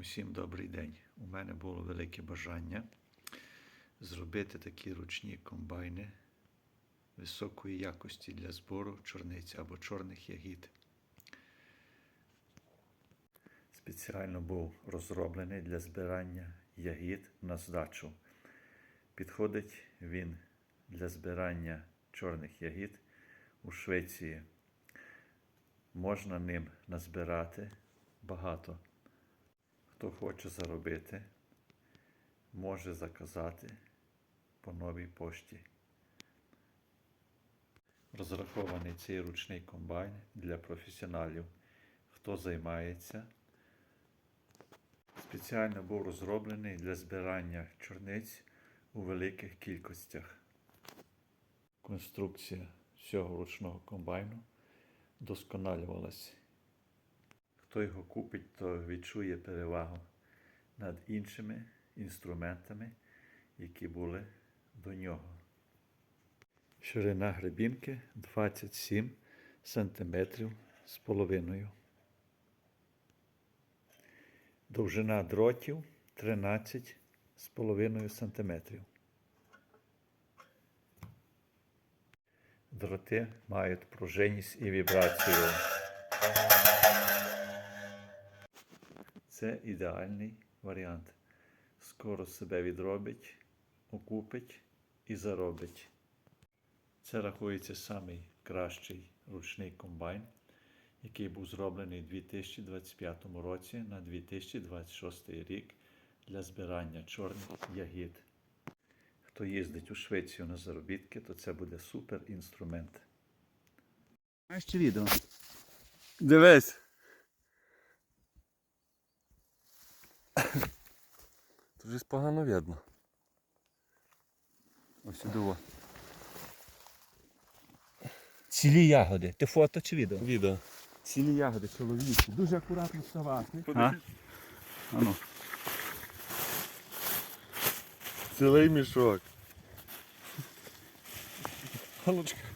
Усім добрий день. У мене було велике бажання зробити такі ручні комбайни високої якості для збору чорниць або чорних ягід. Спеціально був розроблений для збирання ягід на здачу. Підходить він для збирання чорних ягід у Швеції. Можна ним назбирати багато. Хто хоче заробити, може заказати по новій пошті. Розрахований цей ручний комбайн для професіоналів. Хто займається, спеціально був розроблений для збирання чорниць у великих кількостях. Конструкція цього ручного комбайну досконалювалася. Хто його купить, то відчує перевагу над іншими інструментами, які були до нього. Ширина гребінки 27 см з половиною. Довжина дротів 13 з половиною см. Дроти мають пружинність і вібрацію. Це ідеальний варіант. Скоро себе відробить, окупить і заробить. Це рахується самий кращий ручний комбайн, який був зроблений у 2025 році на 2026 рік для збирання чорних ягід. Хто їздить у Швецію на заробітки, то це буде супер інструмент. Маєш ще відео? Дивись. Вже погано видно. Ось сюди. Цілі ягоди. Ти фото чи відео? Відео. Цілі ягоди, чоловічі. Дуже акуратно вставати. А? Ану. Цілий мішок. Галочка.